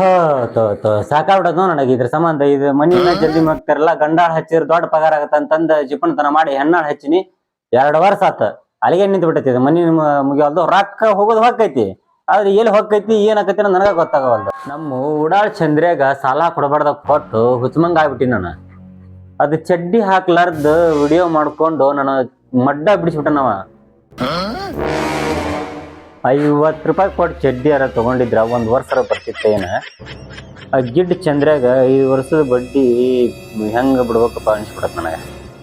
ಥೋ ತೋ ಥೋ ಸಾಕಾಗ್ಬಿಡೋದು ನನಗೆ ಇದ್ರ ಸಂಬಂಧ. ಇದು ಮನಿನ ಜಲ್ದಿ ಮಾಡ್ತಾರಲ್ಲ ಗಂಡಾಳ ಹಚ್ಚಿರ್ ದೊಡ್ಡ ಪಗಾರ ಆಗತ್ತ ಅಂತಂದ ಜಿಪಣತನ ಮಾಡಿ ಹೆಣ್ಣಾಳ ಹಚ್ಚಿನಿ. ಎರಡು ವರ್ಷ ಆತ. ಅಲ್ಲಿಗೆ ನಿಂತು ಬಿಟ್ಟೈತಿ ಇದು? ಮನಿ ಮುಗಿಯಲ್ದು ರೊಕ್ಕ ಹೋಗೋದು ಹೊಕ್ಕೈತಿ ಆದ್ರೆ ಎಲ್ಲಿ ಹೊಕ್ಕೈತಿ ಏನ್ ಆಕತಿ ಅನ್ನೋದ್ ನನಗ ಗೊತ್ತಾಗವಲ್ದು. ನಮ್ಮ ಉಡಾಳ್ ಚಂದ್ರ್ಯಾಗ ಸಾಲ ಕೊಡಬಾರ್ದ ಕೊಟ್ಟು ಹುಚ್ಚಮಂಗ ಆಗ್ಬಿಟ್ಟಿ ನಾನು. ಅದು ಚಡ್ಡಿ ಹಾಕ್ಲಾರ್ದ ವಿಡಿಯೋ ಮಾಡ್ಕೊಂಡು ನಾನು ಮಡ್ಡ ಬಿಡಿಸ್ಬಿಟ್ಟನವ ಐವತ್ತು ರೂಪಾಯಿ ಕೊಟ್ಟು ಚಡ್ಡಿ ಯಾರ ತಗೊಂಡಿದ್ರ ಒಂದು ವರ್ಷ ಬರ್ತಿತ್ತು ಏನ? ಆ ಗಿಡ್ ಚಂದ್ರಾಗ ಐದು ವರ್ಷದ ಬಡ್ಡಿ ಹೆಂಗೆ ಬಿಡ್ಬೇಕಪ್ಪ ಅನ್ಸ್ಬಿಡತ್ ನನಗೆ.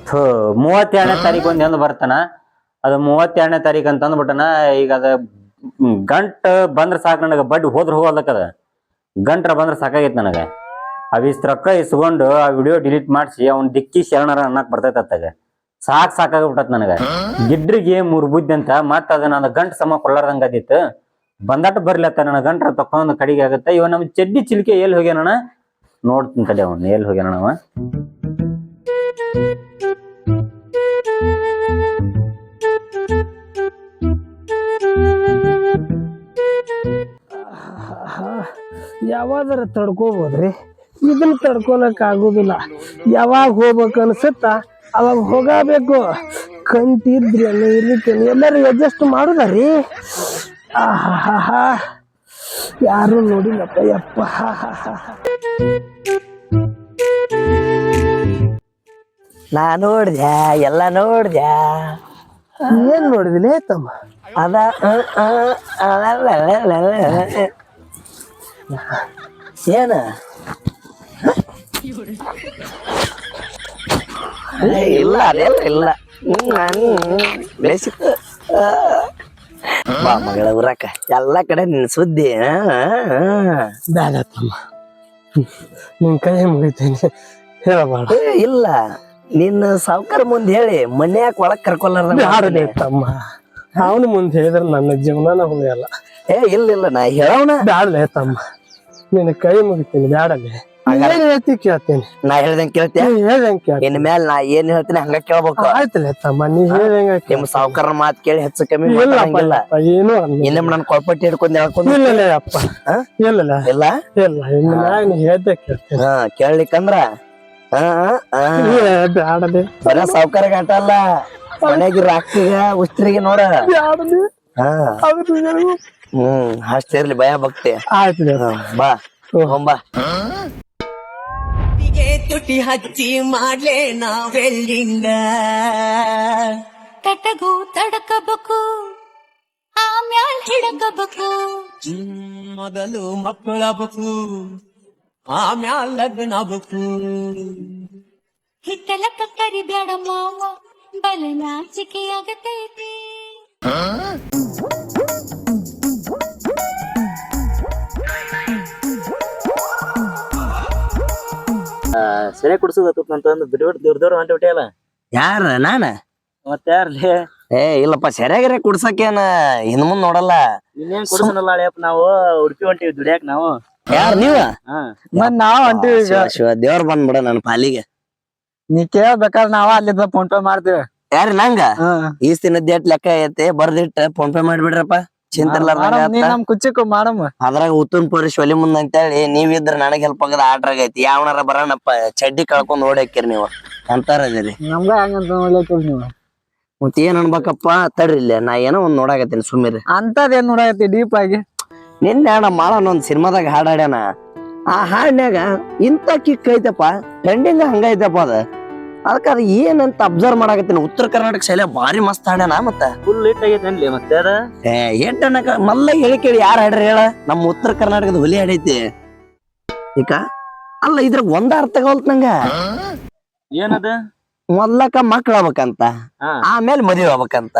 ಥೋ ಮೂವತ್ತೆರಡನೇ ತಾರೀಕು ಒಂದು ಹೆಂಗ್ ಬರ್ತಾನ? ಅದು ಮೂವತ್ತೆರಡನೇ ತಾರೀಕು ಅಂತ ಅಂದ್ಬಿಟ್ಟನ ಈಗ ಅದ ಗಂಟ ಬಂದ್ರ ಸಾಕು ನನಗೆ ಬಡ್ಡಿ ಹೋದ್ರ ಅದು. ಗಂಟ್ರ ಬಂದ್ರ ಸಾಕಾಗೈತೆ ನನಗೆ. ಅವಿಷ್ಟು ರೊಕ್ಕ ಇಸ್ಕೊಂಡು ಆ ವಿಡಿಯೋ ಡಿಲೀಟ್ ಮಾಡಿಸಿ ಅವ್ನು ದಿಕ್ಕಿ ಶರಣರ ಅನ್ನಕ್ಕೆ ಬರ್ತೈತೆ ಅತ್ತಾಗ. ಸಾಕ್ ಸಾಕಾಗ್ಬಿಟ್ಟತ್ ನನಗ. ಗಿಡ್ರಿಗೆ ಮೂರ್ ಬುದ್ಧಿ ಅಂತ ಮತ್ತ ಅದ ನನ್ನ ಗಂಟ್ ಸಮ ಕೊಳ್ಳಾರ್ದಂಗ ಆದಿತ್ತು ಬಂದಾಟ ಬರ್ಲತ್ತ ನನ್ನ ಗಂಟ್ರ ತಕೊಂಡ್ ಕಡಿಗೆ ಆಗತ್ತ. ಇವ ನಮ್ ಚಡ್ಡಿ ಚಿಲಿಕೆ ಎಲ್ಲಿ ಹೋಗ್ಯಾನ ನೋಡ್ತೀನಿ ತಡೆ ಅವನ್ ಎಲ್ಲಿ ಹೋಗ್ಯಾನ ಅವ? ಯಾವಾಗಾರ ತಡ್ಕೋಬೋದ್ರಿ? ಇದನ್ನ ತಡ್ಕೊಳಕ್ ಆಗುದಿಲ್ಲ. ಯಾವಾಗ ಹೋಗ್ಬೇಕು ಅನ್ಸುತ್ತ ಅವಾಗ ಹೋಗಬೇಕು. ಕಂತಿದ್ರಿ ಅಲ್ಲ ಇರ್ಲಿಕ್ಕೆ ಎಲ್ಲರೂ ಅಡ್ಜಸ್ಟ್ ಮಾಡುದಾರಿ ಆಹಾಹಾ ಯಾರು ನೋಡಿಲ್ಲಪ್ಪ ಯಪ್ಪ ನಾ ನೋಡ್ದ್ಯಾ ಎಲ್ಲ ನೋಡ್ದ್ಯಾ ಏನ್ ನೋಡಿದಿಲ್ಲ ತಮ್ಮ? ಅದ. ಏನ? ಇಲ್ಲ ಅದೆಲ್ಲ ಇಲ್ಲ. ನಾನು ಬೇಸಿತ್ತು ಬಾ ಮಗಳ ಊರಾಕ ಎಲ್ಲ ಕಡೆ ನಿನ್ನ ಸುದ್ದಿ. ಬೇಡ ತಮ್ಮ ನಿನ್ ಕೈ ಮುಗಿತೇನೆ. ಹೇಳಬಾರ್ದು. ಇಲ್ಲ. ನಿನ್ನ ಸಾವುಕಾರ ಮುಂದೆ ಹೇಳಿ ಮನ್ಯಾಗ ಒಳಗ್ ಕರ್ಕೊಲಾರ್ದ ಬ್ಯಾಡಲೇ ತಮ್ಮ ಅವನು ಮುಂದೆ ಹೇಳಿದ್ರೆ ನನ್ನ ಜೀವನ ಹೋಗಲ್ಲ ಏ ಇಲ್ಲ ಇಲ್ಲ ನಾ ಹೇಳವನ ಬ್ಯಾಡಲೇ ತಮ್ಮ ನಿನ್ನ ಕೈ ಮುಗಿತೀನಿ ಬ್ಯಾಡಲೇ. ಏನ್ ಹೇಳ್ತಿ ಕೇಳ್ತೇನೆ. ನಾ ಹೇಳ್ದಂಗ್ ಕೇಳ್ತೀಯ? ನೀ ಹೇಳ್ದಂಗ್ ಕೇಳ್ತೀನಿ. ಇನ್ ಮೇಲೆ ನಾ ಏನ್ ಹೇಳ್ತೀನಿ ಹಂಗ ಕೇಳ್ಬೇಕು. ಆಯ್ತಲ್ಲ ತಮ್ಮ ನೀ ಹೇಳ್ದಂಗ ನಿಮ್ ಸಾವುಕಾರ ಮಾತ್ ಕೇಳಿ ಹೆಚ್ಚು ಕಮ್ಮಿ ಇಲ್ಲ ಏನು. ಇನ್ನೊಮ್ಮೆ ನನ್ ಕೊಳಪಟ್ಟಿ ಹಿಡ್ಕೊಂಡು ಹೇಳ್ಕೊಂಡ್ ಇಲ್ಲಲೇ ಅಪ್ಪ. ಆ? ಇಲ್ಲಲ್ಲ ಇಲ್ಲ? ಇಲ್ಲ ಇನ್ ಮ್ಯಾಗ ನೀ ಹೇಳ್ದೆ ಕೇಳ್ತೇನೆ. ಹಾ ಕೇಳ್ಲಿಕ್ಕಂದ್ರ? ಬ್ಯಾಡಲೇ ಬರ ಸಾವ್ಕಾರ ಗಂಟ ಅಲ್ಲ. ಮನೆಗೆ ಅಕ್ಕಿಗ ಉಸ್ತ್ರಿಗೆ ನೋಡ. ನನಗೂ ಹ್ಮ್ ಅಷ್ಟಿರ್ಲಿ ಭಯ ಭಕ್ತಿ. ಆಯ್ತು ಬಾ. ಹೋಂಬಾ ತುಟಿ ಹಚ್ಚಿ ಮಾಡ್ಲೇ ನಾವೆಲ್ಲಿಂಗ ತಟಗೂ ತಡಕಬೇಕು ಆಮ್ಯಾಲ್ ಹಿಡಕಬೇಕು ಮೊದಲು ಮಕ್ಕಳಬೇಕು ಆಮ್ಯಾಲ ಲಗ್ನಬೇಕು ಹಿತ್ತಲಕ್ಕ ಕರಿಬ್ಯಾಡ ಮಾವ ಬಲ ನಾಚಿಕೆ ಆಗತೈತಿ ಸೆರೆ ಕುಡ್ಸೋದತ್ತ ಅಂತಂದು ಬಿಡ್ಬಿಟ್ಟು ದೂರ ದೂರ ಹೊಂಟಿ ಬಿಟ್ಟಿಯಲ್ಲ ಯಾರ ನಾನ? ಮತ್ತೆ ಯಾರ್ಲಿ? ಏ ಇಲ್ಲಪ್ಪ ಸರಿಯಾಗಿರ ಕುಡ್ಸಕ್ಕೇನ ಇನ್ ಮುಂದ್ ನೋಡಲ್ಲ. ಇನ್ನೇನ್ ಕುಡ್ಸನಲ್ಲ ಅಳಿಯಪ್ಪ ನಾವು ಉಡುಪಿ ಹೊಂಟಿವಿ ದುಡಿಯಾಕ ನಾವು. ಯಾರ ನೀವ? ಹಾ. ಮತ್ ನಾವ್ ಅಂತೀವಿ ಈಗ. ಶಿವ ಶಿವ ದೇವ್ರ ಬಂದ್ಬಿಡ ನನ್ನ ಪಾಲಿಗೆ. ನೀ ಕೇಳ್ಬೇಕಾದ್ರೆ ನಾವ ಅಲ್ಲಿಂದ ಫೋನ್ ಪೇ ಮಾಡ್ತೀವಿ. ಯಾರ ನಂಗ? ಹ್ಮ್ ಈ ದಿನದ ಡೇಟ್ ಲೆಕ್ಕ ಐತೆ ಬರ್ದಿಟ್ಟ ಫೋನ್ ಪೇ ಮಾಡ್ಬಿಡ್ರಪ್ಪ. ಚಿಂತಿರ್ಲಾರ್ದಂಗ. ನಮ್ ಕುಚ್ಚಕ್ಕೂ ಮಾಡಮ್ ಅದ್ರಾಗ ಉತ್ತನ್ ಪೋರಿ ಶೊಲಿ ಮುಂದ್ ಅಂತೇಳಿ ನೀವಿದ್ರ ನನಗ್ ಹೆಲ್ಪ್ ಆಗದ ಆರ್ಡರ್ ಆಗೈತಿ. ಯಾವನಾರ ಬರೋಣಪ್ಪ ಚಡ್ಡಿ ಕಳ್ಕೊಂಡ್ ಓಡಾಕಿರಿ ನೀವು. ಅಂತಾರ ಅದರಿ ನಮ್ಗ ಹಂಗಂತ ನೋಡ್ಲತ್ತೀರಿ ನೀವು. ಮತ್ ಏನ್ ಅನ್ಬೇಕಪ್ಪ ತಡ್ರಿ ಇಲ್ಲ ನಾ ಏನೋ ಒಂದ್ ನೋಡಾಕತ್ತೀನಿ ಸುಮ್ಮಿರಿ ಅಂತದ್ ಏನ್ ನೋಡಕತ್ತಿ ಡೀಪ್ ಆಗಿ? ನಿನ್ನೆ ಅಣ್ಣ ಮಾಡೋಣ ಒಂದ್ ಸಿನಿಮಾದಾಗ ಹಾಡಾಡ್ಯಾನ ಆ ಹಾಡ್ನ್ಯಾಗ ಇಂತ ಕಿಕ್ ಐತಪ್ಪ ಟ್ರೆಂಡಿಂಗ್ ಹಂಗೈತಪ್ಪ ಅದ. ಅದಕ್ಕ ಅದ ಏನಂತ ಅಬ್ಸರ್ವ್ ಮಾಡಾಕತ್ತೀನಿ. ಉತ್ತರ ಕರ್ನಾಟಕ ಶೈಲಿ ಭಾರಿ ಮಸ್ತ್ ಹಾಡ್ಯಾನ ಮತ್ತ. ಫುಲ್ ಲೇಟ್ ಆಗೈತೆ ಮತ್ತೆ ಅದ? ಏ ಎಟ್ ಅನ್ನಕ ಮಲ್ಲ ಹೇಳಿ ಕೇಳಿ ಯಾರು ಹಾಡ್ರಿ ಹೇಳ? ನಮ್ಮ ಉತ್ತರ ಕರ್ನಾಟಕದ ಹುಲಿ ಹಾಡೈತಿ ಈಗ ಅಲ್ಲ ಇದ್ರಾಗ ಒಂದ ಅರ್ಥ ಆಗವಲ್ತ್ ನಂಗ. ಏನದ? ಮೊದ್ಲಕ ಮಕ್ಳ ಆಗ್ಬೇಕಂತ ಆಮೇಲೆ ಮದುವೆ ಆಗ್ಬೇಕಂತ.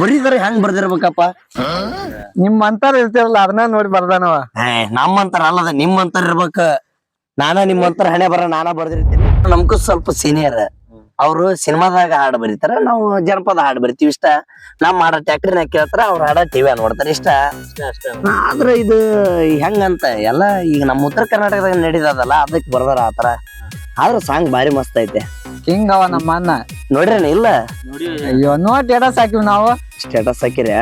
ಬರೀದ್ರ ಹೆಂಗ್ ಬರ್ದಿರ್ಬೇಕಪ್ಪ? ನಿಮ್ ಅಂತಾರ ಇರ್ತಿರಲ್ಲ ಅದನ್ನ ನೋಡಿ ಬರ್ದಾನವ. ನಮ್ಮಂತಾರ ನಮ್ಮಂತರ ಅಲ್ಲದ ನಿಮ್ಮಂತಾರ ಇರ್ಬೇಕ. ನಾನ ನಿಮ್ಮಂತರ ಹಣೆ ಬರ ನಾನ ಬರ್ದಿರ್ತೀನಿ. ನಮ್ಗೂ ಸ್ವಲ್ಪ ಸೀನಿಯರ್ ಅವ್ರು ಸಿನಿಮಾದಾಗ ಹಾಡು ಬರೀತಾರ ನಾವು ಜನಪದ ಹಾಡು ಬರಿತೀವಿ ಇಷ್ಟ. ನಮ್ ಹಾಡ ಟ್ಯಾಕ್ಟ್ರಿನಾಗ ಕೇಳ್ತಾರ ಅವ್ರ ಹಾಡ ಟಿವಿ ನೋಡ್ತಾರ ಇಷ್ಟ. ಆದ್ರ ಇದು ಹೆಂಗಂತ ಎಲ್ಲ ಈಗ ನಮ್ಮ ಉತ್ತರ ಕರ್ನಾಟಕದಾಗ ನಡೀತದಲ್ಲ ಅದಕ್ಕೆ ಬರ್ದಾರ ಆತರ ಆದ್ರ ಸಾಂಗ್ ಬಾರಿ ಮಸ್ತ್ ಐತೆ. ಹಿಂಗ ಅವ ನಮ್ಮ ಅನ್ನ ನೋಡ್ರೇನ ಇಲ್ಲ? ಅಯ್ಯೋ ನೋಟ್ ಸ್ಟೇಟಸ್ ಹಾಕಿವಿ ನಾವು. ಸ್ಟೇಟಸ್ ಹಾಕಿರಿ.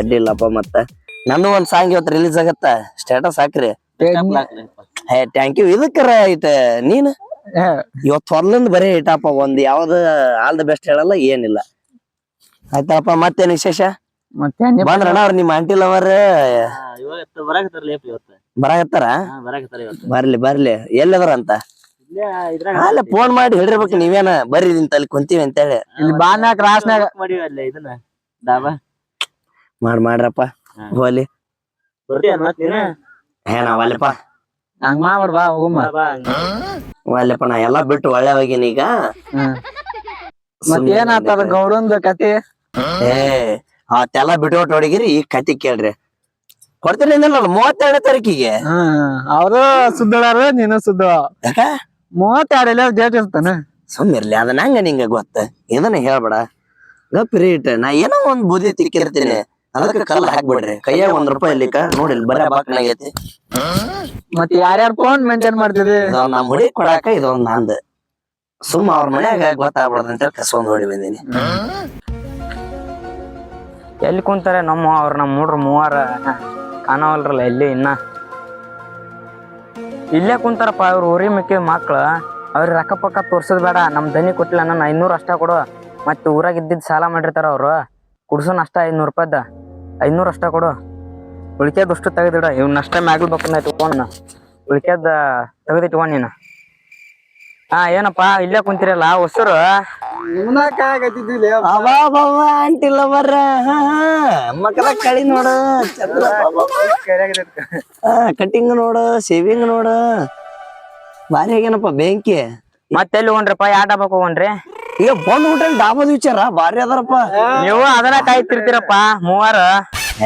ಅಡ್ಡಿಲ್ಲಪ್ಪ ಮತ್ತ. ನಂದು ಒಂದ್ ಸಾಂಗ್ ಇವತ್ತು ರಿಲೀಸ್ ಆಗತ್ತ? ಸ್ಟೇಟಸ್ ಹಾಕ್ರಿ. ಹೇ ಥ್ಯಾಂಕ್ ಯು ಇದಕ್ಕರ ಐತೆ ನೀನ್? ಇವತ್ತು ಹೊರ್ಲಿಂದ ಬರೀ ಇಟ್ಟಪ್ಪ ಒಂದ್ ಯಾವ್ದ ಆಲ್ ದ ಬೆಸ್ಟ್ ಹೇಳಲ್ಲ ಏನಿಲ್ಲ. ಆಯ್ತಪ್ಪ ಮತ್ತೇನ್ ವಿಶೇಷ? ಮತ್ತೆ ನೀ- ಬಂದ್ರಣ್ಣ ಅವ್ರ ನಿಮ್ಮ ಆಂಟಿ ಲವರ್ ಇವತ್ತು ಬರಾಕತ್ತಾರಲ್ಲ ಇವತ್ತು. ಬರಾಕತ್ತಾರ? ಬರಾಕತ್ತಾರ ಇವತ್ತು. ಬರ್ಲಿ ಬರ್ಲಿ. ಎಲ್ಲದರ ಅಂತ? ಅಲ್ಲ ಫೋನ್ ಮಾಡಿ ಹೇಳಿರ್ಬೇಕು ನೀವೇನ ಬರ್ರಿ ನಿಂತ ಅಲ್ಲಿ ಕುಂತೀವಿ ಅಂತೇಳಿ. ಇಲ್ಲಿ ಬಾನ್ಯಾಗ ಕ್ರಾಸ್ನಾಗ ಮಾಡಿವಿ ಅಲ್ಲೇ ಇದನ್ನ ಡಾಬಾ. ಮಾಡ್ ಮಾಡ್ರಪ್ಪ. ಹೋಲಿ ಬರ್ತೀಯ ಮತ್ತೆ ನೀನ? ಏ ನಾವಲ್ಲಪ್ಪ ಹಂಗ ಮಾಡ್ಬೇಡ ಬಾ ಹೋಗಮ್ಮ ಬಾ ಒಲ್ಲೆಪ್ಪ ನಾ ಎಲ್ಲಾ ಬಿಟ್ಟು ಒಳ್ಳೆ ಹೋಗಿನ ಈಗ. ಹ್ಮ್. ಮತ್ ಏನಾತದ ಗೌಡಂದ ಕತೆ? ಏ ಅವತ್ತೆಲ್ಲ ಬಿಟ್ಟು ಹೊಡಿಗಿರಿ ಈ ಕತೆ ಕೇಳ್ರಿ. ಕೊಡ್ತೀರಿ ಮೂವತ್ತೆರಡನೇ ತಾರೀಕಿಗೆ. ಅವರು ಸುದ್ದಳಾರ ನೀನು ಸುದ್ದ ಯಾಕ? ಮೂವತ್ತೆರಡಲ್ಲ ಡೇಟ್ ಇರ್ತಾನ. ಸುಮ್ಮಿರ್ಲಿ ಅದನ್ನ ಹಂಗ ನಿಂಗ ಗೊತ್ತ? ಇದನ್ನ ಹೇಳ್ಬೇಡ. ಗಪ್ಪಿರಿ ಇಟ್ಟ ನಾ ಏನೋ ಒಂದ್ ಬುದ್ಧಿ ತಿಕ್ಕಿರ್ತೀನಿ. ಅದಕ್ಕೆ ಕಲ್ಲ ಹಾಕ್ಬಿಡ್ರಿ. ಕೈಯಾಗ ಒಂದ್ ರೂಪಾಯಿ ಇಲ್ಲಿಕ ನೋಡಿ ಇಲ್ಲಿ ಬರೇ ಬಾಕ್ನಾಗೈತಿ ಮತ್ ಯಾರ್ಯಾರ ಫೋನ್ ಮೇಂಟೈನ್ ಮಾಡ್ತಿದ್ರಿ? ನಮ್ ಹುಡಿ ಕೊಡಾಕ ಇದೊಂದ್ ನಂದ್. ಸುಮ್ಮ ಅವ್ರ ಮನ್ಯಾಗ ಗೊತ್ತಾಗ್ಬಿಡ್ದ ಅಂತ ಕಸ್ಕೊಂಡ್ ನೋಡಿ ಬಂದೀನಿ. ಎಲ್ಲಿ ಕುಂತಾರೆ ನಮ್ಮ ಅವ್ರ ನಮ್ಮ ಹುಡ್ರು ಮೂವಾರ? ಕಾಣವಲ್ರಲ್ಲ ಎಲ್ಲಿ ಇನ್ನ? ಇಲ್ಲೇ ಕುಂತಾರಪ್ಪ ಅವ್ರ ಊರಿ ಮಿಕ್ಕಿ ಮಕ್ಳು. ಅವ್ರಿಗೆ ರೊಕ್ಕ ಪಕ್ಕ ತೋರ್ಸೋದ್ ಬೇಡ ನಮ್ ದನಿ ಕೊಟ್ಟಿಲ್ಲ ನಾನು ಐನೂರು ಅಷ್ಟ ಕೊಡು. ಮತ್ತೆ ಊರಾಗ ಇದ್ದಿದ್ ಸಾಲ ಮಾಡಿರ್ತಾರ ಅವ್ರು. ಕುಡ್ಸೋನ್ ಅಷ್ಟ ಐನೂರು ರೂಪಾಯ್ದ. ಐನೂರು ಅಷ್ಟ ಕೊಡು. ಉಳಿಕೆದ ಅಷ್ಟು ತೆಗೆದಿಡ. ಇವ್ ನಷ್ಟ ಮ್ಯಾಗ್ಲ್ ಇಟ್ಕೊಂಡು ಇಟ್ಕೊಂಡ್ ಉಳಿಕೆದ್ ತೆಗೆದಿಟ್ಕೊಂಡ್ ನೀನು ಹಾ ಏನಪ್ಪಾ ಇಲ್ಲೇ ಕುಂತಿರಲ್ಲ ಹೊಸರು? ಅಂಟಿಲ್ಲ ಬರ್ರ. ಮಕ್ಕಳ ಕಳಿ ನೋಡ. ಕಟಿಂಗ್ ನೋಡು ಸೇವಿಂಗ್ ನೋಡ. ಭಾರಿ ಆಗ್ಯಾನಪ್ಪ ಬೆಂಕಿ. ಮತ್ತೆಲ್ಲಿ ಹೋಗ್ರಪ್ಪ ಯಾವ ಡಾಬಾಕ್ ಹೋಗ್ರಿ ಈಗ ಬಂದ್ ಹೋಟೆಲ್ ಡಾಬಾದ ವಿಚಾರ. ಭಾರಿ ಅದಾರಪ್ಪ. ನೀವು ಅದನ್ನ ಕಾಯ್ತಿರ್ತೀರಪ್ಪ ಮೂವಾರ.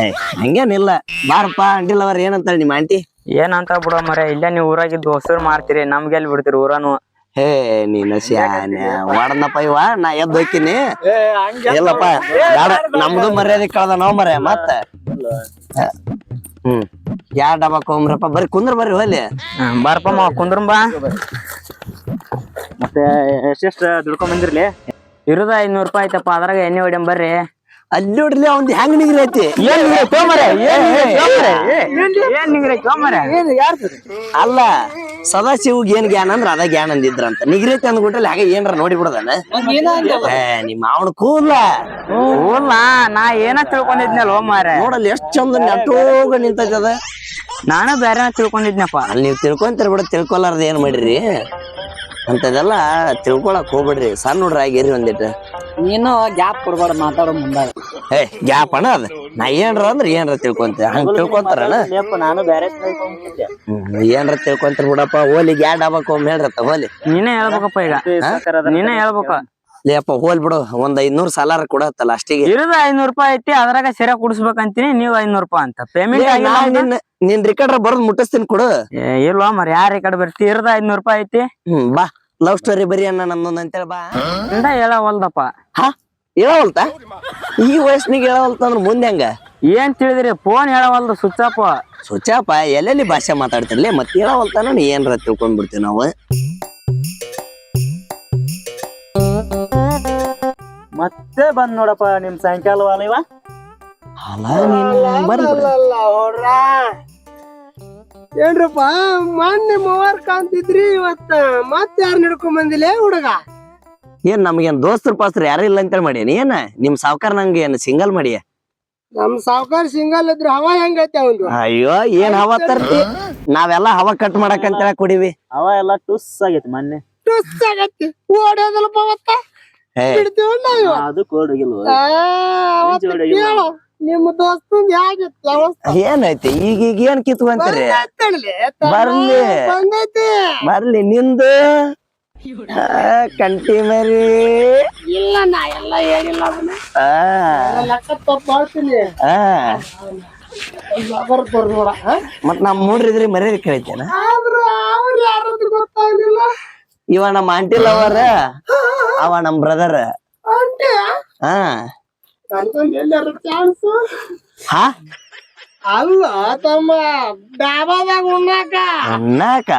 ಏ ಹಂಗೇನಿಲ್ಲ. ಬಾರಪ್ಪ ಅಂಟಿಲ್ಲ ಅವ್ರ ಏನಂತಾಳೆ ನಿಮ್ಮ ಆಂಟಿ? ಏನಂತ ಬಿಡೋ ಮರೆ ಇಲ್ಲೇ ನೀವು ಊರಾಗಿದ್ದು ಹೊಸೂರ್ ಮಾಡ್ತೀರಿ ನಮ್ಗೆ ಎಲ್ಲಿ ಬಿಡ್ತೀರಿ ಊರನು? ಹೇ ನೀನು ಶಾನೆ ವಾಡನಪ್ಪ ಇವ ನಾ ಎದ್ದು ಹೋಗ್ತೀನಿ. ಇಲ್ಲಪ್ಪ ಬೇಡ. ನಮ್ದು ಮರ್ಯಾದೆ ಕಳ್ದ ನಾವ್ ಮರ್ಯ ಮತ್ತ? ಹ್ಮ್. ಯಾ ಡಬಾಕ್ ಹೋಗ್ರಪ್ಪ ಬರ್ರಿ ಕುಂದ್ರ ಬರ್ರಿ ಹೋಲಿ ಮಾವ ಕುಂದ್ರಂಬಾ. ಮತ್ತೆ ಎಷ್ಟೆಷ್ಟು ದುಡ್ಕೊಂಡ್ ಬಂದಿರ್ಲಿ ಇರುದ ಐನೂರು ರೂಪಾಯಿ ಐತಪ್ಪ ಅದ್ರಾಗ ಎಣ್ಣೆ ಹೊಡ್ಯಂ ಬರ್ರಿ ಅಲ್ಲಿ ನೋಡ್ರಿ ಅವ್ನ್ ಹೆಂಗ್ ನಿಗ್ರೈತಿ ಏನ್? ಏನ್ ಅಲ್ಲ ಸದಾಶಿವ್ ಏನ್ ಜ್ಞಾನ ಅಂದ್ರ ಅದ ಜ್ಞಾನ ಅಂದಿದ್ರಂತ ನಿಗ್ರೈತಿ ಅಂದ್ಬಿಟ್ರಲ್ಲಿ ಹಾಗೆ ಏನ್ರ ನೋಡಿ ಬಿಡದನ ನಿಮ್ಮ ಅವನ ಕೂದ್ಲ ನಾ ಏನ ತಿಳ್ಕೊಂಡಿದ್ನಲ್ಲ ಹೋಮಾರೆ ನೋಡಲ್ಲಿ ಎಷ್ಟ್ ಚಂದ ನೆಟ್ಟೋಗ ನಿಂತದ ನಾನು ಬೇರೆ ತಿಳ್ಕೊಂಡಿದ್ನಪ್ಪ ಅಲ್ಲಿ ನೀವ್ ತಿಳ್ಕೊಂತೀರ ಬಿಡ ತಿಳ್ಕೊಲಾರ್ದ ಏನ್ ಮಾಡಿರಿ ಅಂತದೆಲ್ಲ ತಿಳ್ಕೊಳಕ್ ಹೋಗ್ಬಿಡ್ರಿ. ಸಣ್ಣ ಹುಡ್ರ ಆಗಿರಿ ಒಂದಿಟ್ಟು ನೀನು ಗ್ಯಾಪ್ ಕೊಡ್ಬಾರ್ದು ಮಾತಾಡೋ ಮುಂದಾಗ. ಏ ಗ್ಯಾಪ್ ಅಣ್ಣ ಅದ. ನಾ ಏನ್ರ ಅಂದ್ರ ಏನ್ರ ತಿಳ್ಕೊಂತ ಹಂಗ ತಿಳ್ಕೊಂತಾರಣ ನಾನು ಬೇರೆ. ಹ್ಮ್ ಏನ್ರ ತಿಳ್ಕೊಂತಾರ ಬಿಡಪ್ಪ. ಹೋಲಿ ಗ್ಯಾಡ್ ಆಗ್ಬೇಕು ಒಮ್ಮೆ ಹೇಳ್ರತ್ತ ಹೋಲಿ. ನೀನೇ ಹೇಳ್ಬೇಕಪ್ಪ ಈಗ. ನೀನೇ ಹೇಳ್ಬೇಕು. ಲೇಪ್ಪ ಹೋಲ್ ಬಿಡು. ಒಂದ್ ಐದ್ನೂರ್ ಸಾಲಾರ ಕೊಡತ್ತಲ್ಲ ಅಷ್ಟಿಗೆ. ಇರೋದು ಐನೂರ್ ರೂಪಾಯಿ ಐತಿ ಅದ್ರಾಗ ಸೆರೆ ಕುಡಿಸ್ಬೇಕಂತೀನಿ ನೀವ್ ಐನೂರ್ ರೂಪಾಯಿ ಅಂತ. ಪೇಮೆಂಟ್ ಲೇ, ಆಗಿಲ್ಲ ನಾ ಅಂತ? ನಿನ್ ರಿಕಾರ್ಡ್ ಬರೋದ್ ಮುಟ್ಟಿಸ್ತೀನಿ ಕೊಡು. ಏ, ಇಲ್ವಾ ಮರ ಯಾರ ಈ ಕಡೆ ಬರ್ತಿ? ಇರೋದು ಐನೂರು ರೂಪಾಯಿ ಐತಿ? ಹ್ಮ್ ಬಾ. ಲವ್ ಸ್ಟೋರಿ ಬರೀ ಅಣ್ಣ ನಮ್ದೊಂದ್ ಅಂತೇಳಿ ಬಾ. ಇಂದ ಹೇಳವಲ್ದಪ್ಪ ಹಾ? ಹೇಳವಲ್ತ ಈ ವಯಸ್ಸಿನಾಗ ಹೇಳವಲ್ತ ಅಂದ್ರೆ ಮುಂದೆ ಹೆಂಗ? ಏನ್ ತಿಳಿದ್ರಿ? ಫೋನ್ ಹೇಳವಲ್ದು ಸ್ವಿಚ್ ಆಫ್ ಸುಚಾಪ ಎಲ್ಲೆಲ್ಲಿ ಭಾಷೆ ಮಾತಾಡ್ತಿರ್ಲಿ? ಮತ್ತೆ ಹೇಳವಲ್ತಾನ ಏನ್ರ ತಿಳ್ಕೊಂಡ್ಬಿಡ್ತೀವಿ ನಾವು? ಮತ್ತೆ ಬಂದ್ ನೋಡಪ್ಪ ನಿಮ್ ಸಾಯಂಕಾಲ ಅಲ್ಲ. ಏನ್ರಪ್ಪ ಮೊನ್ನೆ ಮೂವರ್ ಕಾಣ್ತಿದ್ರಿ ಇವತ್ತ. ಮತ್ ಯಾರ್ ನಡ್ಕೊಂಡ್ ಬಂದಿಲ್ಲ ಹುಡುಗ? ಏನ್ ನಮ್ಗೇನ್ ದೋಸ್ತರು ಪಾಸ್ತ್ರ ಯಾರು ಇಲ್ಲ ಅಂತೇಳಿ ಮಾಡಿ ಏನ ನಿಮ್ ಸಾವ್ಕಾರ ನಂಗೆ ಏನ್ ಸಿಂಗಲ್ ಮಾಡಿ ನಮ್ ಸಾವ್ಕಾರ ಸಿಂಗಲ್ ಇದ್ರ ಹವಾ ಹೆಂಗೈತೆ ಅವ್ನು ಅಯ್ಯೋ ಏನ್ ಹವಾ ತರ್ತಿ? ನಾವೆಲ್ಲ ಹವಾ ಕಟ್ ಮಾಡಕ್ ಅಂತ ಕುಡಿವಿ. ಅವ ಎಲ್ಲ ಟುಸ್ ಆಗೈತಿ ಮೊನ್ನೆ. ಟುಸ್ ಆಗೈತಿ. ಓಡೋದಲ್ಪ ಅವತ್ತ? ಅದು ನಿಮ್ಮ ಅವಸ್ಥೆ ಏನೈತಿ ಈಗ ಈಗ ಏನ್ ಕಿತ್ಕೊಂತೀರಿ? ಬರ್ಲಿ. ಬರ್ಲಿ ನಿಂದು? ಆ, ಕಂಟಿ ಮರಿ. ಇಲ್ಲ ನಾ ಎಲ್ಲ ಏನಿಲ್ಲ? ಮತ್ ನಮ್ ಮೂಡ್ರಿದ್ರಿ ಮರ್ಯಾದೆ ಕೇಳ್ತೇನೆ ಆದ್ರೂ ಅವ್ರು ಯಾರದ್ದು ಗೊತ್ತಾಗ್ಲಿಲ್ಲ. ಇವ ನಮ್ಮ ಆಂಟಿ ಲವರ್ ಅವ ನಮ್ ಬ್ರದರ್ ಹಾ. ಅಲ್ಲ ತಮ್ಮ ಡಾಬಾದಾಗ ಉಣ್ಣಾಕ. ಉಣ್ಣಾಕ?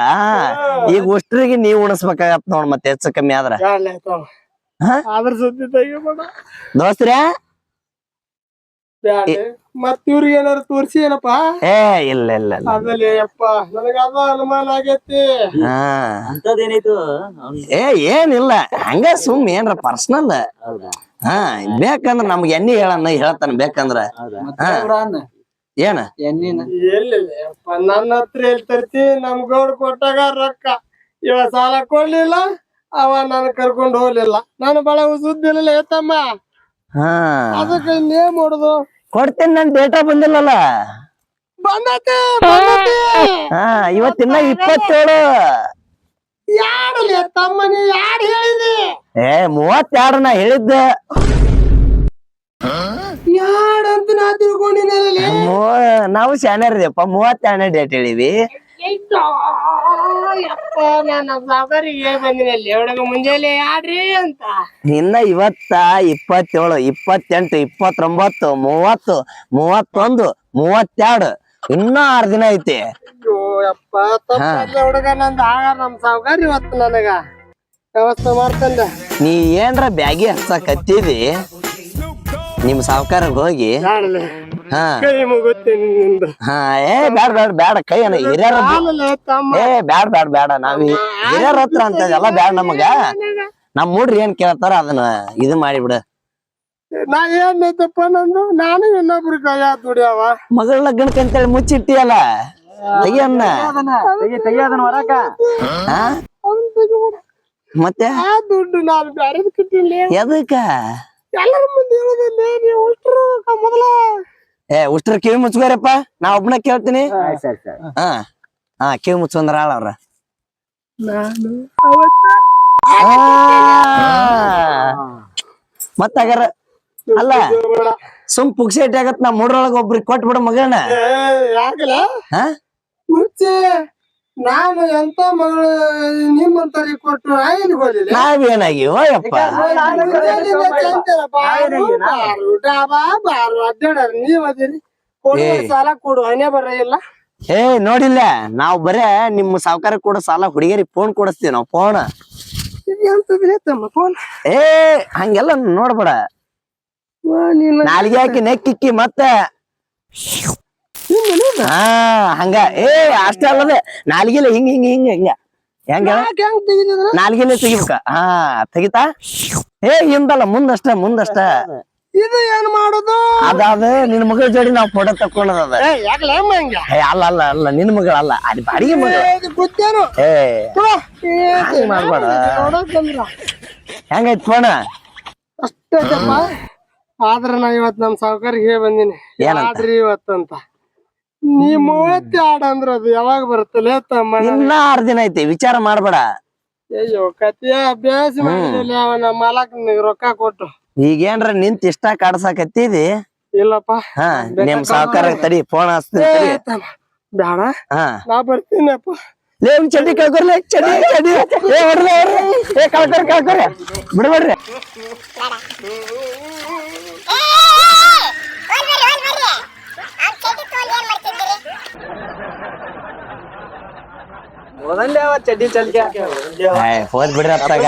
ಈಗ ಉಷ್ಟ್ರಿಗೆ ನೀವ್ ಉಣಸ್ಬೇಕಾಗತ್ ನೋಡ್ ಮತ್ತೆ ಹೆಚ್ಚು ಕಮ್ಮಿ ಆದ್ರೆ. ಬ್ಯಾಡ್ಲೆ ಹಾ? ಅದ್ರ ಸುದ್ದಿ ತೆಗಿಬೇಡ ದೋಸ್ತ್ರ್ಯಾ? ಬ್ಯಾಡ್ಲೆ ಮತ್ ಇವ್ರಿಗೆ ಏನಾರ ತೋರ್ಸಿ ಏನಪ್ಪ? ಏ ಇಲ್ಲ ಇಲ್ಲ ಇಲ್ಲ. ಆಮೇಲೆ ಅಪ್ಪ ನನಗ ಅದ ಅನುಮಾನ ಆಗೈತಿ. ಹಾ. ಅಂತದೇನಾಯ್ತು ಏ ಏನಿಲ್ಲ. ಹಂಗ ಸುಮ್ ಏನ್ರ ಪರ್ಸನಲ್. ಹಾ ಬೇಕಂದ್ರ ನಮ್ಗ ಎಣ್ಣಿ ಹೇಳನ್ನ ಹೇಳ್ತಾನ ಬೇಕಂದ್ರ. ಹಾ. ಏನ? ಎಣ್ಣಿನ. ಎಲ್ಲಿ ಯಪ್ಪ ನನ್ನ ಹತ್ರ ಎಲ್ಲಿ ತರ್ತಿ ನಮ್ ಗೌಡ್ ಕೊಟ್ಟಾಗ ರೊಕ್ಕ. ಇವ ಸಾಲ ಕೊಡ್ಲಿಲ್ಲ ಅವ ನನ್ ಕರ್ಕೊಂಡ್ ಹೋಗ್ಲಿಲ್ಲ. ನಾನು ಬಹಳ ಸುದ್ದಿಲ್ಲ ಏತಮ್ಮ? ಹಾ. ಅದಕ್ಕೆ ಇನ್ನೇನ್ ಮಾಡುದು? ಕೊಡ್ತೀನಿ ನನ್ ಡೇಟಾ ಬಂದಿಲ್ಲಲ್ಲ. ಬಂದತೆ ಬಂದತಿ. ಹಾ ಇವತ್ತಿನ ಇಪ್ಪತ್ತೇಳು. ಯಾಡ್ ಹೇಳಿದಿ? ಏ ಮೂವತ್ತೆರಡು ನಾ ಹೇಳಿದ್ದೆ. ಯಾಡ್ ಅಂತ ನಾ ತಿಳ್ಕೊಂಡಿನಲ್ಲಿ ನಾವು ಶಾನ್ಯರ್ದಪ್ಪ ಮೂವತ್ತೆರಡನೇ ಡೇಟ್ ಹೇಳಿವಿ. ಯಪ್ಪ ನನ್ನ ಸಾಗರಿಗೆ ಬಂದಿನಲ್ಲಿ ಹುಡುಗ ಮುಂಜಾನೆ ಯಾಡ್ರಿ ಅಂತ. ಇನ್ನ ಇವತ್ತ ಇಪ್ಪತ್ತೇಳು ಇಪ್ಪತ್ತೆಂಟು ಇಪ್ಪತ್ತೊಂಬತ್ತು ಮೂವತ್ತು ಮೂವತ್ತೊಂದು ಮೂವತ್ತೆರಡು ಇನ್ನೂ ಆರ್ ದಿನ ಐತಿ. ಅಯ್ಯೋ ಯಪ್ಪ ತಪ್ಪ ಹುಡುಗ ನಂದ ಆಗ ನಮ್ ಸಾವುಕಾರ ಇವತ್ತು ನನಗ. ವ್ಯವಸ್ಥೆ ಮಾಡ್ತಂದ ನೀ ಏನ್ರ ಬ್ಯಾಗಿ ಹಚ್ಚಕತ್ತಿದಿ? ನಿಮ್ ಸಾವ್ಕಾರಗ್ ಹೋಗಿ ಕೈ ಮುಗುತ್ತೀನಿ ನಿಂದು ಹಾ ಏ ಬ್ಯಾಡ ಬ್ಯಾಡ ಬ್ಯಾಡ ಕೈ ಅನ್ನ ಹಿರಿಯರ ಆಮೇಲೆ ತಮ್ಮ ಏ ಬ್ಯಾಡ ಬ್ಯಾಡ ಬ್ಯಾಡ ನಾವ್ ಹಿರಿಯರ ಹತ್ರ ಅಂತದೆಲ್ಲ ಬ್ಯಾಡ ನಮಗ ನಮ್ ಮೂಡ್ರಿ ಏನ್ ಕೇಳ್ತಾರ ಅದನ್ನ ಇದು ಮಾಡಿಬಿಡ ನಾ ಏನ್ ಐತಪ್ಪ ನಂದು ನಾನು ಇನ್ನೊಬ್ರ ಕೈ ದುಡಿಯವ ಮಗಳ ಲಗ್ನಕ್ಕೆ ಅಂತೇಳಿ ಮುಚ್ಚಿಟ್ಟಿಯಲ್ಲ ತೆಗಿಯನ್ನ ತೆಗಿ ತೆಗಿಯೋದನ್ನ ಹೊರಕ ಹಾ ಅವ್ನ್ ತೆಗಿಬೇಡ. ಮತ್ತೆ ಆ ದುಡ್ಡು ನಾನು ಬ್ಯಾರೆದ್ ಕಿಟ್ಟಿಲ್ಲ ಎದಕ್ಕ ಎಲ್ಲರ ಮುಂದೆ ಹೇಳುದಿಲ್ಲ ನೀವು ಉಷ್ಟ್ರು ಮೊದಲ ಏ ಉಷ್ಟ್ರ ಕಿವಿ ಮುಚ್ಕೋರಪ್ಪ ನಾ ಒಬ್ನ ಕೇಳ್ತೀನಿ. ಹಾ ಹಾ ಕಿವಿ ಮುಚ್ಕೊಂಡ್ರ ಆಳ ಅವ್ರ. ನಾನು ಅವತ್ತ. ಮತ್ತಾಗಾರ ಅಲ್ಲ ಸುಮ್ ಪುಕ್ಸೇಟ್ ಆಗತ್ ನಾ ಮೂಡ್ರೊಳಗ ಒಬ್ರಿಗೆ ಕೊಟ್ಬಿಡ ಹಾ? ನಾನು ಎಂತ ಮಗಳು ನಿಮ್ಮಂತರಿಗೆ ಕೊಟ್ಟು ಏನು ಹೋಲಿಲ್ಲ ನಾವೇನಾಗಿವ ಯಪ್ಪ ಡಾಬಾ ಬಾರು ಅಡ್ಡಾಡಾರ ನೀವ್ ಅದಿರಿ. ಕೊಡುವ ಏ. ಸಾಲ ಕೊಡು ಹಣೆ ಬರ ಇಲ್ಲ. ಏ ನೋಡಿಲ್ಲ. ನಾವ್ ಬರೇ ನಿಮ್ಮ ಸಾವ್ಕಾರ ಕೂಡ ಸಾಲ ಹುಡುಗಿಯರಿಗೆ ಫೋನ್ ಕೊಡಿಸ್ತೀವಿ ನಾವು ಫೋನ್ ಫೋನ್ ಏ ಹಂಗೆಲ್ಲ ನೋಡ್ಬೇಡ. ನೀನು ನಾಲ್ಗೆ ಹಾಕಿ ನೆಕ್ಕಿಕ್ಕಿ ಮತ್ತ. ಹಾ ಹಂಗ. ಏ ಅಷ್ಟೇ ಅಲ್ಲದೆ ನಾಲ್ಗಿಲ್ಲ ಹಿಂಗ ಹಿಂಗ ಹಿಂಗ ಹಿಂಗ. ಹೆಂಗ? ನಾಲ್ಗಿಲ್ಲ ತೆಗಿಬೇಕ. ಹಾ ತೆಗಿತಾ? ಏ ಹಿಂದಲ್ಲ ಮುಂದಷ್ಟ ಮುಂದಷ್ಟ. ಇದು ಏನ್ ಮಾಡುದು? ಅದಾದ ನಿನ್ ಮಗಳ ಜೋಡಿ ನಾವ್ ಫೋಟೋ ತಕ್ಕೊಳ್ಳೋದ ಅಲ್ಲ ಅಲ್ಲ ಅಲ್ಲ ನಿನ್ ಮಗಳ ಅಲ್ಲ ಅದು ಬಾಡಿಗೆ ಮಗಳ. ಮಾಡ್ಬೇಡ. ಹೆಂಗೈತ್ ಫೋನ್ ಅಷ್ಟೇ ಆದ್ರೆ ನಾ ಇವತ್ ನಮ್ ಸಾವುಕಾರಿಗೆ ಬಂದಿನಿ. ಬಂದೀನಿ ಯಾಡ್ರಿ ಇವತ್ತಂತ. ನೀ ಮೂವತ್ತಿ ಆಡ ಅಂದ್ರ ಅದು ಯಾವಾಗ ಬರುತ್ತಲ್ಲ ತಮ್ಮ ಇನ್ನ ಆರ್ ದಿನ ಐತಿ ವಿಚಾರ ಮಾಡ್ಬೇಡ. ಅಯ್ಯೋ ಕತಿಯ ಅಭ್ಯಾಸ ಮಾಡಿದಿಲ್ಲ ಅವನ ಮಾಲಕ್ ರೊಕ್ಕ ಕೊಟ್ಟು ಈಗೇನ್ರ ನಿಂತ ಇಷ್ಟ ಕಾಡ್ಸಾಕತ್ತಿದಿ? ಇಲ್ಲಪ್ಪ. ಹಾ ನಿಮ್ ಸಾವುಕಾರ ತಡಿ ಫೋನ್ ಹಚ್ತೀನಿ ಏ, ತಡಿ ತಮ್ಮ, ಬ್ಯಾಡ. ಹಾ. ನಾ ಬರ್ತೀನಪ್ಪ. ಲೇ ಒಂದ್ ಚಡ್ಡಿ ಕಳ್ಕೊರ್ಲೆ ಚಡ್ಡಿ ಚಡ್ಡಿ. ಏ ಹೊಡ್ರಿ ಹೊಡ್ರಿ. ಏ ಕಳ್ಕೊರಿ ಕಳ್ಕೊರಿ. ಬಿಡ್ಬೇಡ್ರಿ. ಚಡ್ಡಿ ಹೋದ್ ಬಿಡ್ರಿ ಅತ್ತಾಗ.